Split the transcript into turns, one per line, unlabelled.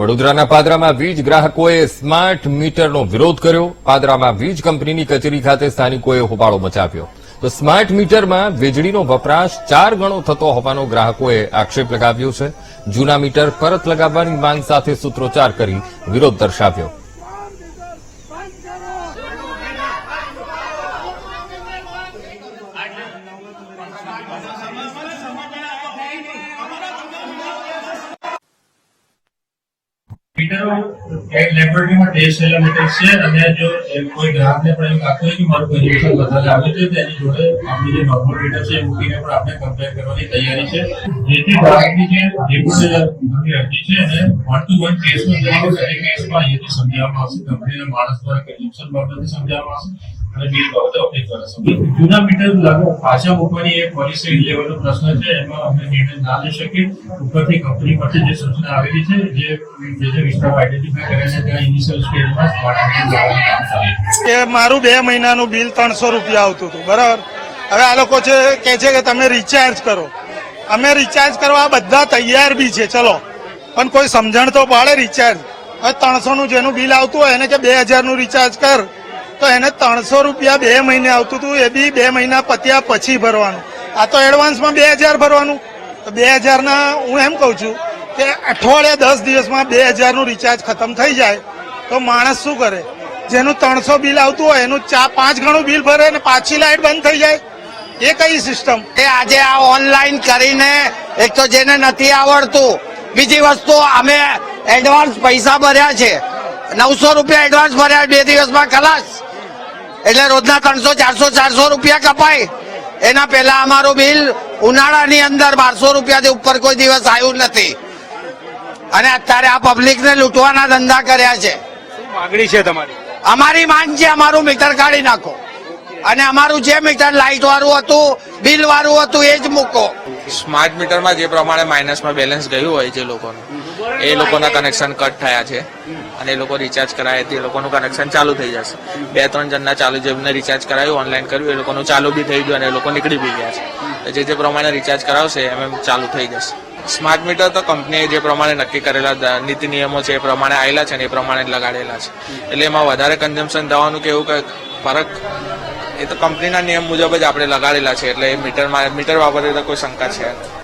વડોદરાના પાદરામાં વીજ ગ્રાહકોએ સ્માર્ટ મીટરનો વિરોધ કર્યો. પાદરામાં વીજ કંપનીની કચેરી ખાતે સ્થાનિકોએ હોબાળો મચાવ્યો. તો સ્માર્ટ મીટરમાં વીજળીનો વપરાશ ચાર ગણો થતો હોવાનો ગ્રાહકોએ આક્ષેપ લગાવ્યો છે. જૂના મીટર પરત લગાવવાની માંગ સાથે સૂત્રોચ્ચાર કરી વિરોધ દર્શાવ્યો.
મીટરો લેબોરેટરીમાં ટેસ્ટ થયેલા મીટર છે, અને જો કોઈ ગ્રાહકને પણ એવું લાગતું હોય કે મારું વેરિએશન વધારે આવે છે તેની જોડે આપણી જે નોર્મલ મીટર છે, એ મૂકીને પણ આપણે કમ્પેર કરવાની તૈયારી છે. જેથી ગ્રાહકની જે જે પણ અરજી છે એને વન ટુ વન કેસમાં દરેક કેસમાં અહીંયાથી સમજાવવામાં આવશે. કંપનીના માણસ દ્વારા કન્ઝમ્પશન બાબતે સમજાવવામાં આવશે. જૂના મીટર લાગુ, પાછા મૂકવાની એ પોલિસી લેવલનો પ્રશ્ન છે, એમાં અમે નિર્ણય ના લઈ શકીએ. ઉપરથી કંપની પરથી જે સૂચના આવેલી છે, જે જે જે વિસ્તાર આઈડેન્ટિફાય કર્યા છે, ત્યાં ઇનિશિયલ સ્ટેજમાં સ્માર્ટ
મારું બે મહિનાનું બિલ ત્રણસો રૂપિયા આવતું હતું, બરાબર? હવે આ લોકો છે, કે છે કે તમે રિચાર્જ કરો. અમે રિચાર્જ કરવા બધા તૈયાર બી છે, ચલો. પણ કોઈ સમજણ તો પાડે રિચાર્જ હવે ત્રણસો નું જેનું બિલ આવતું હોય, એને કે બે હજારનું રિચાર્જ કર. તો એને ત્રણસો રૂપિયા બે મહિને આવતું હતું, એ બી બે મહિના પત્યા પછી ભરવાનું. આ તો એડવાન્સમાં બે હજાર ભરવાનું. તો બે હજારના હું એમ કહું છું કે અઠવાડિયા દસ દિવસમાં બે હજારનું રિચાર્જ ખતમ થઈ જાય, તો માણસ શું કરે? જેનું ત્રણસો બિલ આવતું હોય, એનું ચા પાંચ ગણું બિલ ભરે અને પાછી લાઈટ બંધ થઈ જાય. એ કઈ સિસ્ટમ
એ આજે આ ઓનલાઈન કરીને એક તો જેને નથી આવડતું, બીજી વસ્તુ અમે એડવાન્સ પૈસા ભર્યા છે. નવસો રૂપિયા એડવાન્સ ભર્યા, બે દિવસમાં ખલાસ. એટલે રોજના ત્રણસો ચારસો ચારસો રૂપિયા કપાય. એના પહેલા અમારું બિલ ઉનાળાની અંદર બારસો રૂપિયાથી ઉપર કોઈ દિવસ આવ્યું નથી. અને અત્યારે આ પબ્લિકને લૂંટવાના ધંધા કર્યા છે.
માંગણી છે તમારી?
અમારી માંગ છે અમારું મીટર કાઢી નાખો. અને અમારું જે મીટર લાઇટ વાળું હતું બિલ વાળું હતું એ જ મૂકો.
સ્માર્ટ મીટરમાં જે પ્રમાણે માઇનસમાં બેલેન્સ ગયું હોય જે લોકોનું, એ લોકોના કનેક્શન કટ થયા છે. અને એ લોકો રિચાર્જ કરાય તે લોકોનું કનેક્શન ચાલુ થઈ જશે. બે, ત્રણ જણના ચાલુ જેમને રિચાર્જ કરાયું ઓનલાઈન કર્યું, એ લોકોનું ચાલુ બી થઈ ગયું અને એ લોકો નીકળી બી ગયા છે. જે જે પ્રમાણે રિચાર્જ કરાવશે, એમ ચાલુ થઈ જશે. સ્માર્ટ મીટર તો કંપનીએ જે પ્રમાણે નક્કી કરેલા નીતિ નિયમો છે, એ પ્રમાણે આવેલા છે ને એ પ્રમાણે લગાડેલા છે. એટલે એમાં વધારે કન્ઝમ્પશન થવાનું કે એવું કંઈક ફરક એ તો કંપનીના નિયમ મુજબ જ આપણે લગાડેલા છે, એટલે એ મીટરમાં મીટર બાબતે તો કોઈ શંકા છે. નહીં